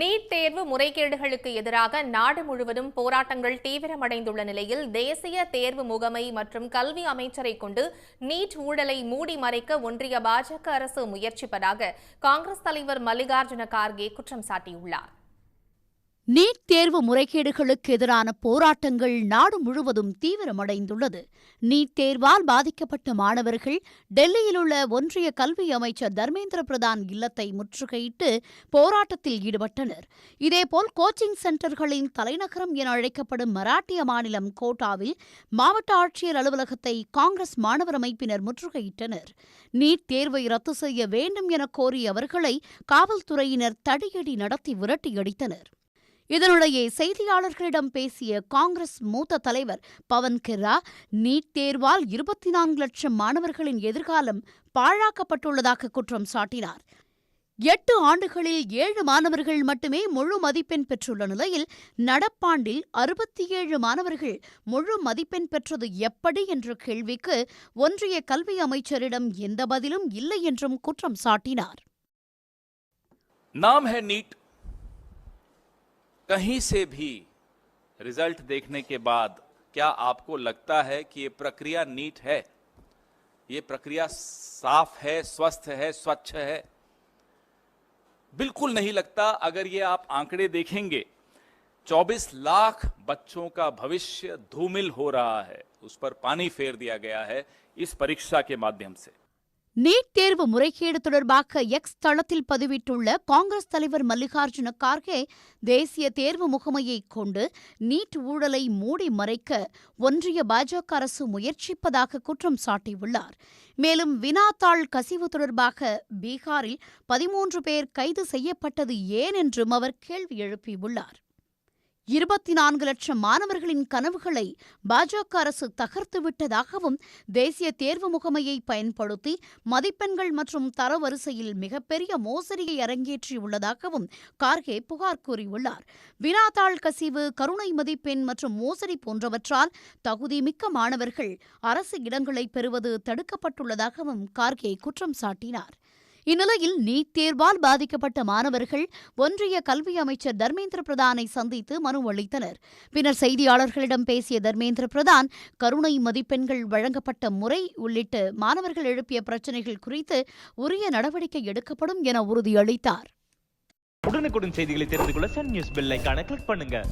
NEET தேர்வு முறைகேடுகளுக்கு எதிராக நாடு முழுவதும் போராட்டங்கள் தீவிரமடைந்துள்ள நிலையில் தேசிய தேர்வு முகமை மற்றும் கல்வி அமைச்சரை கொண்டு நீட் ஊழலை மூடி மறைக்க ஒன்றிய பாஜக அரசு முயற்சிப்பதாக காங்கிரஸ் தலைவர் மல்லிகார்ஜுன கார்கே குற்றம் சாட்டியுள்ளார். நீட் தேர்வு முறைகேடுகளுக்கு எதிரான போராட்டங்கள் நாடு முழுவதும் தீவிரமடைந்துள்ளது. நீட் தேர்வால் பாதிக்கப்பட்ட மாணவர்கள் டெல்லியில் உள்ள ஒன்றிய கல்வி அமைச்சர் தர்மேந்திர பிரதான் இல்லத்தை முற்றுகையிட்டு போராட்டத்தில் ஈடுபட்டனர். இதேபோல் கோச்சிங் சென்டர்களின் தலைநகரம் என அழைக்கப்படும் மராட்டிய மாநிலம் கோட்டாவில் மாவட்ட ஆட்சியர் அலுவலகத்தை காங்கிரஸ் மாணவர் அமைப்பினர் முற்றுகையிட்டனர். நீட் தேர்வை ரத்து செய்ய வேண்டும் என கோரிய அவர்களை காவல்துறையினர் தடியடி நடத்தி விரட்டியடித்தனர் இதனுடைய செய்தியாளர்களிடம் பேசிய காங்கிரஸ் மூத்த தலைவர் பவன் கெரா நீட் தேர்வால் இருபத்தி நான்கு லட்சம் மாணவர்களின் எதிர்காலம் பாழாக்கப்பட்டுள்ளதாக குற்றம் சாட்டினார். எட்டு ஆண்டுகளில் ஏழு மாணவர்கள் மட்டுமே முழு மதிப்பெண் பெற்றுள்ள நிலையில் நடப்பாண்டில் அறுபத்தி ஏழு மாணவர்கள் முழு மதிப்பெண் பெற்றது எப்படி என்ற கேள்விக்கு ஒன்றிய கல்வி அமைச்சரிடம் எந்த பதிலும் இல்லை என்றும் குற்றம் சாட்டினார். நாம் ஹே நீட் कहीं से भी रिज़ल्ट देखने के बाद क्या आपको लगता है कि ये प्रक्रिया नीट है? ये प्रक्रिया साफ़ है, स्वस्थ है, स्वच्छ है? बिल्कुल नहीं लगता। अगर ये आप आंकड़े देखेंगे 24 लाख बच्चों का भविष्य धूमिल हो रहा है। उस पर पानी फेर दिया गया है इस परीक्षा के माध्यम से। நீட் தேர்வு முறைகேடு தொடர்பாக எக்ஸ் தளத்தில் பதிவிட்டுள்ள காங்கிரஸ் தலைவர் மல்லிகார்ஜுன கார்கே தேசிய தேர்வு முகமையை கொண்டு நீட் ஊழலை மூடி மறைக்க ஒன்றிய பாஜக அரசு முயற்சிப்பதாக குற்றம் சாட்டியுள்ளார். மேலும் வினாத்தாள் கசிவு தொடர்பாக பீகாரில் பதிமூன்று பேர் கைது செய்யப்பட்டது ஏன் என்றும் அவர் கேள்வி எழுப்பியுள்ளார். இருபத்தி நான்கு லட்சம் மாணவர்களின் கனவுகளை பாஜக அரசு தகர்த்துவிட்டதாகவும் தேசிய தேர்வு முகமையை பயன்படுத்தி மதிப்பெண்கள் மற்றும் தரவரிசையில் மிகப்பெரிய மோசடியை அரங்கேற்றியுள்ளதாகவும் கார்கே புகார் கூறியுள்ளார். வினாத்தாள் கசிவு கருணை மதிப்பெண் மற்றும் மோசடி போன்றவற்றால் தகுதி மிக்க மாணவர்கள் அரசு இடங்களை பெறுவது தடுக்கப்பட்டுள்ளதாகவும் கார்கே குற்றம் சாட்டினார். இந்நிலையில் நீட் தேர்வால் பாதிக்கப்பட்ட மாணவர்கள் ஒன்றிய கல்வி அமைச்சர் தர்மேந்திர பிரதானை சந்தித்து மனு அளித்தனர். பின்னர் செய்தியாளர்களிடம் பேசிய தர்மேந்திர பிரதான் கருணை மதிப்பெண்கள் வழங்கப்பட்ட முறை உள்ளிட்டு மாணவர்கள் எழுப்பிய பிரச்சினைகள் குறித்து உரிய நடவடிக்கை எடுக்கப்படும் என உறுதியளித்தார். உடனுக்குடன் செய்திகளை தெரிந்து கொள்ள சன் நியூஸ் பெல் கிளிக் பண்ணுங்க.